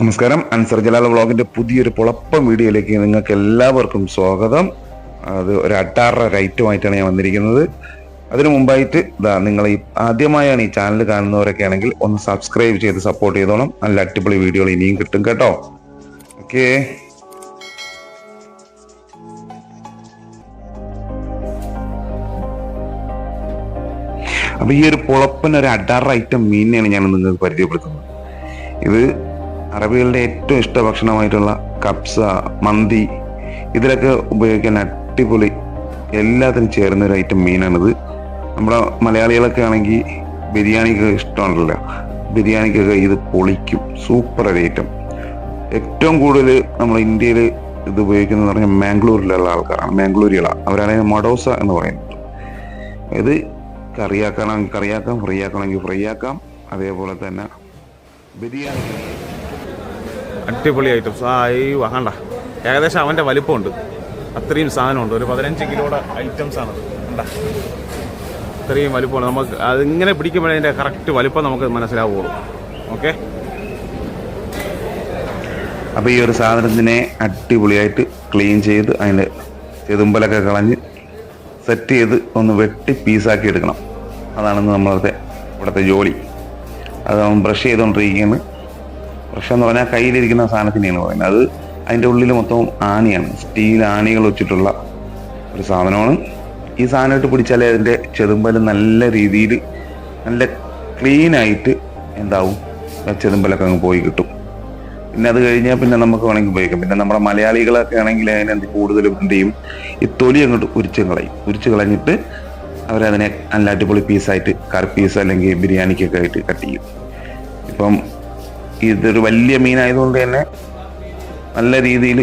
നമസ്കാരം. അൻസർ ജലാൽ വ്ളോഗിന്റെ പുതിയൊരു പുളപ്പം വീഡിയോയിലേക്ക് നിങ്ങൾക്ക് എല്ലാവർക്കും സ്വാഗതം. അത് ഒരു അട്ടാറ റൈറ്റുമായിട്ടാണ് ഞാൻ വന്നിരിക്കുന്നത്. അതിനു മുമ്പായിട്ട് ഇതാ നിങ്ങൾ ഈ ആദ്യമായാണ് ഈ ചാനൽ കാണുന്നവരൊക്കെ ആണെങ്കിൽ ഒന്ന് സബ്സ്ക്രൈബ് ചെയ്ത് സപ്പോർട്ട് ചെയ്തോണം. നല്ല അടിപൊളി വീഡിയോകൾ ഇനിയും കിട്ടും കേട്ടോ. ഓക്കേ അപ്പൊ ഈ ഒരു പുളപ്പൻ ഒരു അഡാർ ഐറ്റം മീനിനെയാണ് ഞാൻ നിങ്ങൾക്ക് പരിചയപ്പെടുത്തുന്നത്. ഇത് അറബികളുടെ ഏറ്റവും ഇഷ്ട ഭക്ഷണമായിട്ടുള്ള കപ്സ മന്തി ഇതിലൊക്കെ ഉപയോഗിക്കാൻ അടിപൊളി എല്ലാത്തിനും ചേർന്ന ഒരു ഐറ്റം മീനാണിത്. നമ്മുടെ മലയാളികളൊക്കെ ആണെങ്കിൽ ബിരിയാണിക്ക് ഇഷ്ടമാണല്ലോ. ബിരിയാണിക്കൊക്കെ ഇത് പൊളിക്കും. സൂപ്പർ ഒരു ഐറ്റം ഏറ്റവും കൂടുതൽ നമ്മൾ ഇന്ത്യയിൽ ഇത് ഉപയോഗിക്കുന്നത് പറഞ്ഞാൽ മാംഗ്ലൂരിലുള്ള ആൾക്കാരാണ്. മാംഗ്ലൂരികളാണ് അവരാണെങ്കിൽ മഡോസ എന്ന് പറയുന്നത്. ഇത് കറിയാക്കണമെങ്കിൽ കറിയാക്കാം ഫ്രൈ ആക്കണമെങ്കിൽ ഫ്രൈ ആക്കാം അതേപോലെ തന്നെ ബിരിയാണി അടിപൊളി ഐറ്റംസ് ആ ഈ വാങ്ങണ്ട ഏകദേശം അവന്റെ വലിപ്പമുണ്ട്. അത്രയും സാധനമുണ്ട്. ഒരു പതിനഞ്ച് കിലോയുടെ ഐറ്റംസ് ആണ്. കണ്ട. അത്രയും വലിപ്പമാണ് നമുക്ക് അതിങ്ങനെ പിടിക്കുമ്പോഴേ അതിന്റെ കറക്റ്റ് വലിപ്പം നമുക്ക് മനസ്സിലാവുള്ളൂ. ഓക്കെ അപ്പോൾ ഈ ഒരു സാധനത്തിനെ അടിപൊളിയായിട്ട് ക്ലീൻ ചെയ്ത് അതിന്റെ ചെതുമ്പലൊക്കെ കളഞ്ഞ് സെറ്റ് ചെയ്ത് ഒന്ന് വെട്ടി പീസാക്കി എടുക്കണം. അതാണ് നമ്മളത്തെ ഇവിടുത്തെ ജോലി. അത് ബ്രഷ് ചെയ്തുകൊണ്ടിരിക്കുകയാണ് ബ്രഷ് എന്ന് പറഞ്ഞാൽ കയ്യിലിരിക്കുന്ന സാധനത്തിനെയാണ് പറയുന്നത്. അത് അതിന്റെ ഉള്ളിൽ മൊത്തം ആണിയാണ്. സ്റ്റീൽ ആണികൾ വെച്ചിട്ടുള്ള ഒരു സാധനമാണ്. ഈ സാധനം ഇട്ട് പിടിച്ചാലേ അതിന്റെ ചെതുമ്പൽ നല്ല രീതിയിൽ നല്ല ക്ലീൻ ആയിട്ട് എന്താവും. ചെതുമ്പലൊക്കെ അങ്ങ് പോയി കിട്ടും. പിന്നെ അത് കഴിഞ്ഞാൽ പിന്നെ നമുക്ക് വേണമെങ്കിൽ ഉപയോഗിക്കാം. പിന്നെ നമ്മുടെ മലയാളികളൊക്കെ ആണെങ്കിൽ അതിനെന്ത് കൂടുതലും എന്ത് ചെയ്യും? ഈ തൊലി അങ്ങോട്ട് ഉരിച്ച് കളയും. ഉരിച്ച് കളഞ്ഞിട്ട് അവരതിനെ നല്ല അടിപൊളി പീസായിട്ട് കറി പീസ് അല്ലെങ്കിൽ ബിരിയാണിക്കൊക്കെ ആയിട്ട് കട്ട് ചെയ്യും. ഇപ്പം ഇതൊരു വലിയ മീനായതുകൊണ്ട് തന്നെ നല്ല രീതിയിൽ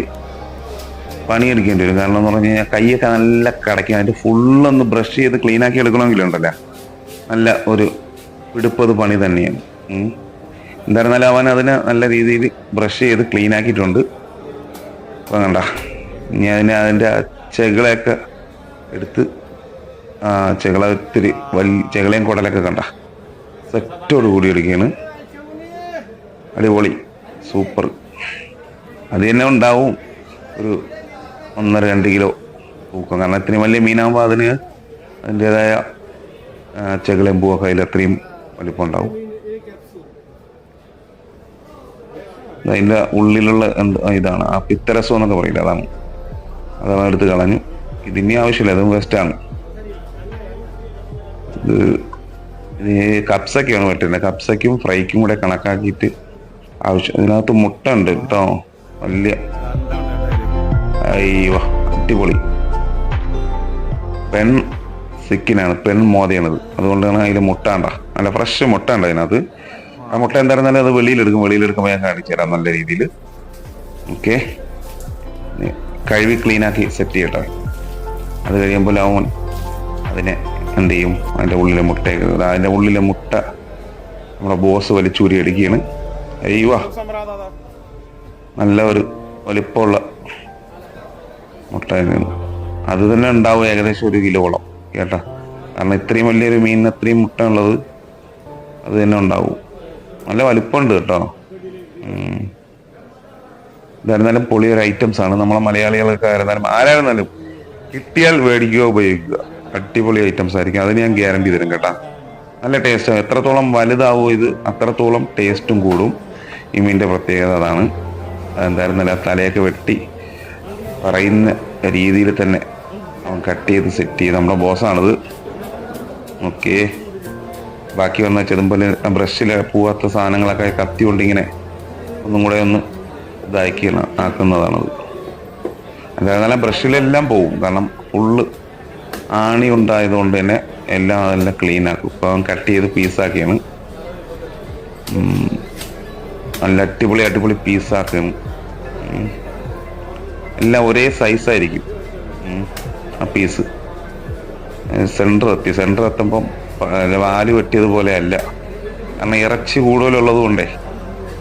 പണിയെടുക്കേണ്ടി വരും. കാരണം എന്ന് പറഞ്ഞു കഴിഞ്ഞാൽ കൈയൊക്കെ നല്ല കടയ്ക്കും അതിന്റെ ഫുള്ളൊന്ന് ബ്രഷ് ചെയ്ത് ക്ലീൻ ആക്കി എടുക്കണമെങ്കിലുണ്ടല്ലോ നല്ല ഒരു പിടിപ്പത് പണി തന്നെയാണ്. എന്തായിരുന്നാലും അവൻ അതിനെ നല്ല രീതിയിൽ ബ്രഷ് ചെയ്ത് ക്ലീൻ ആക്കിയിട്ടുണ്ട്. അപ്പം കണ്ട ഇനി അതിനെ അതിന്റെ ചെകളെയൊക്കെ എടുത്ത് ചെകള ഒത്തിരി വലിയ ചെകളയും കുടലൊക്കെ കണ്ട സെറ്റോട് കൂടി എടുക്കുകയാണ്. അടിപൊളി സൂപ്പർ. അത് തന്നെ ഉണ്ടാവും. ഒരു ഒന്നര രണ്ട് കിലോ തൂക്കം. കാരണം ഇത്രയും വലിയ മീനാകുമ്പോൾ അതിന് അതിന്റേതായ ചെകളയും പൂവൊക്കെ അതിൽ അത്രയും വലിപ്പം ഉണ്ടാവും. അതിന്റെ ഉള്ളിലുള്ള എന്ത് ഇതാണ്. ആ പിത്തരസം എന്നൊക്കെ പറയില്ല അതാണ്. അതാണ് എടുത്ത് കളഞ്ഞു. ഇതിനി ആവശ്യമില്ല അതും വേസ്റ്റാണ് ഇത് ഇത് കപ്സൊക്കെയാണ് പറ്റുന്നത്. കപ്സയ്ക്കും ഫ്രൈക്കും കൂടെ കണക്കാക്കിയിട്ട് ആവശ്യം. ഇതിനകത്ത് മുട്ട ഉണ്ട് കേട്ടോ. വലിയ അയ്യോ അടിപൊളി. പെൺ സിക്കിനാണ്. പെൺ മോതയാണിത്. അതുകൊണ്ടാണ് അതിൽ മുട്ട ഉണ്ട നല്ല ഫ്രഷ് മുട്ട ഉണ്ട് അതിനകത്ത്. ആ മുട്ട എന്തായിരുന്നാലും അത് വെളിയിലെടുക്കും. വെളിയിലെടുക്കുമ്പോൾ ഞാൻ കാണിച്ചു തരാം നല്ല രീതിയിൽ. ഓക്കെ. കഴുകി ക്ലീനാക്കി സെറ്റ് ചെയ്യട്ടെ. അത് കഴിയുമ്പോൾ ലവൻ അതിനെ എന്ത് ചെയ്യും? അതിന്റെ ഉള്ളിലെ മുട്ട അതിന്റെ ഉള്ളിലെ മുട്ട നമ്മുടെ ബോസ് വലിച്ചൂരി എടുക്കുകയാണ്. അയ്യോ. നല്ല ഒരു വലിപ്പമുള്ള മുട്ട അത് തന്നെ ഉണ്ടാവും ഏകദേശം ഒരു കിലോളം കേട്ടാ. കാരണം ഇത്രയും വലിയൊരു മീനിന് ഇത്രയും മുട്ട ഉള്ളത് അത് തന്നെ ഉണ്ടാവും. നല്ല വലിപ്പമുണ്ട് കേട്ടോ. ഇതായിരുന്നാലും പൊളിയൊരു ഐറ്റംസ് ആണ്. നമ്മളെ മലയാളികൾക്ക് ആയിരുന്നാലും ആരായിരുന്നാലും കിട്ടിയാൽ മേടിക്കുക ഉപയോഗിക്കുക. അടിപൊളി ഐറ്റംസ് ആയിരിക്കും. അതിന് ഞാൻ ഗ്യാരണ്ടി തരും കേട്ടാ. നല്ല ടേസ്റ്റ് എത്രത്തോളം വലുതാവോ ഇത് അത്രത്തോളം ടേസ്റ്റും കൂടും. ഈ മീനിന്റെ പ്രത്യേകത അതാണ്. എന്തായിരുന്നല്ല തലയൊക്കെ വെട്ടി പറയുന്ന രീതിയിൽ തന്നെ അവൻ കട്ട് ചെയ്ത് സെറ്റ് ചെയ്ത് നമ്മുടെ ബോസാണിത് ഓക്കെ ബാക്കി വന്ന ചെതുമ്പൽ ബ്രഷിൽ പോവാത്ത സാധനങ്ങളൊക്കെ കത്തി കൊണ്ടിങ്ങനെ ഒന്നും കൂടെ ഒന്ന് ഇതാക്കി ആക്കുന്നതാണത്. അല്ലാതെ ബ്രഷിലെല്ലാം പോവും. കാരണം ഫുള്ള് ആണി ഉണ്ടായതുകൊണ്ട് തന്നെ എല്ലാം അതെല്ലാം ക്ലീൻ ആക്കും. ഇപ്പം കട്ട് ചെയ്ത് പീസാക്കിയാണ്. നല്ല അടിപൊളി അടിപൊളി പീസാക്കും. എല്ലാം ഒരേ സൈസായിരിക്കും. ആ പീസ് സെന്റർ എത്തി. സെന്റർ എത്തുമ്പം വാൽ വെട്ടിയതുപോലെ അല്ല. കാരണം ഇറച്ചി കൂടുതലുള്ളത് കൊണ്ടേ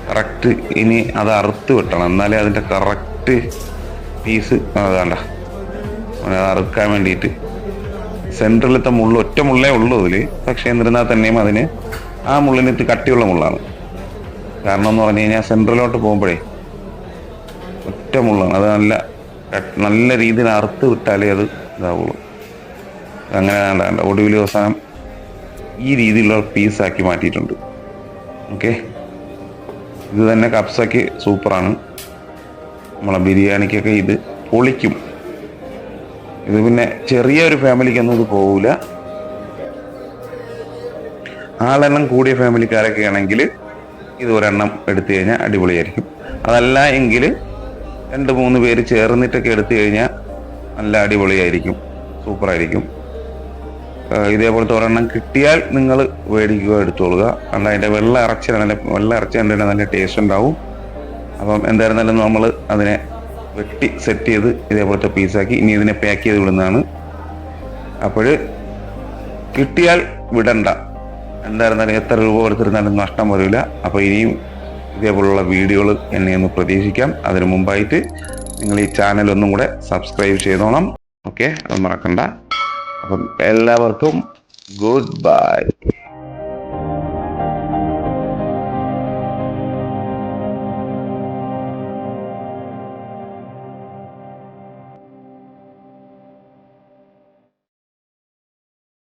കറക്റ്റ് ഇനി അത് അറുത്ത് വെട്ടണം. എന്നാലേ അതിന്റെ കറക്റ്റ് പീസ് അതാണ്ട അത് അറുക്കാൻ വേണ്ടിയിട്ട്. സെന്ററിലത്തെ മുള്ള് ഒറ്റ മുള്ളേ ഉള്ളൂ അതിൽ പക്ഷേ എന്നിരുന്നാൽ തന്നെയും അതിന് ആ മുള്ളിന് കട്ടിയുള്ള മുള്ളാണ്. കാരണം എന്ന് പറഞ്ഞു കഴിഞ്ഞാൽ സെൻട്രലോട്ട് പോകുമ്പോഴേ ഒറ്റ മുള്ളാണ് അത് നല്ല നല്ല രീതിയിൽ അറുത്ത് വിട്ടാലേ അത് ഇതാവുള്ളൂ. അങ്ങനെ വേണ്ട ഒടുവിൽ അവസാനം ഈ രീതിയിലുള്ള പീസാക്കി മാറ്റിയിട്ടുണ്ട്. ഓക്കെ ഇത് തന്നെ കപ്സയ്ക്ക് സൂപ്പറാണ്. നമ്മളെ ബിരിയാണിക്കൊക്കെ ഇത് പൊളിക്കും. ഇത് പിന്നെ ചെറിയ ഒരു ഫാമിലിക്കൊന്നും ഇത് പോകില്ല ആളെണ്ണം കൂടിയ ഫാമിലിക്കാരൊക്കെ ആണെങ്കിൽ ഇത് ഒരെണ്ണം എടുത്തു കഴിഞ്ഞാൽ അടിപൊളിയായിരിക്കും. അതല്ല എങ്കിൽ രണ്ട് മൂന്ന് പേര് ചേർന്നിട്ടൊക്കെ എടുത്തു കഴിഞ്ഞാൽ നല്ല അടിപൊളിയായിരിക്കും. സൂപ്പറായിരിക്കും. ഇതേപോലത്തെ ഒരെണ്ണം കിട്ടിയാൽ നിങ്ങൾ മേടിക്കുക എടുത്തോളുക. അല്ല അതിന്റെ വെള്ള ഇറച്ചി നല്ല വെള്ള ഇറച്ചി നല്ല ടേസ്റ്റ് ഉണ്ടാവും. അപ്പം എന്തായിരുന്നാലും നമ്മൾ അതിനെ വെട്ടി സെറ്റ് ചെയ്ത് ഇതേപോലത്തെ പീസാക്കി ഇനി ഇതിനെ പാക്ക് ചെയ്ത് വിടുന്നതാണ്. അപ്പോൾ കിട്ടിയാൽ വിടണ്ട. എന്തായിരുന്നാലും എത്ര രൂപ കൊടുത്തിരുന്നാലും നഷ്ടം വരില്ല അപ്പോൾ ഇനിയും ഇതേപോലുള്ള വീഡിയോകൾ എന്നെ ഒന്ന് പ്രതീക്ഷിക്കാം. അതിന് മുമ്പായിട്ട് നിങ്ങൾ ഈ ചാനൽ ഒന്നും കൂടെ സബ്സ്ക്രൈബ് ചെയ്തോണം. ഓക്കെ അത് മറക്കണ്ട. അപ്പം എല്ലാവർക്കും ഗുഡ് ബൈ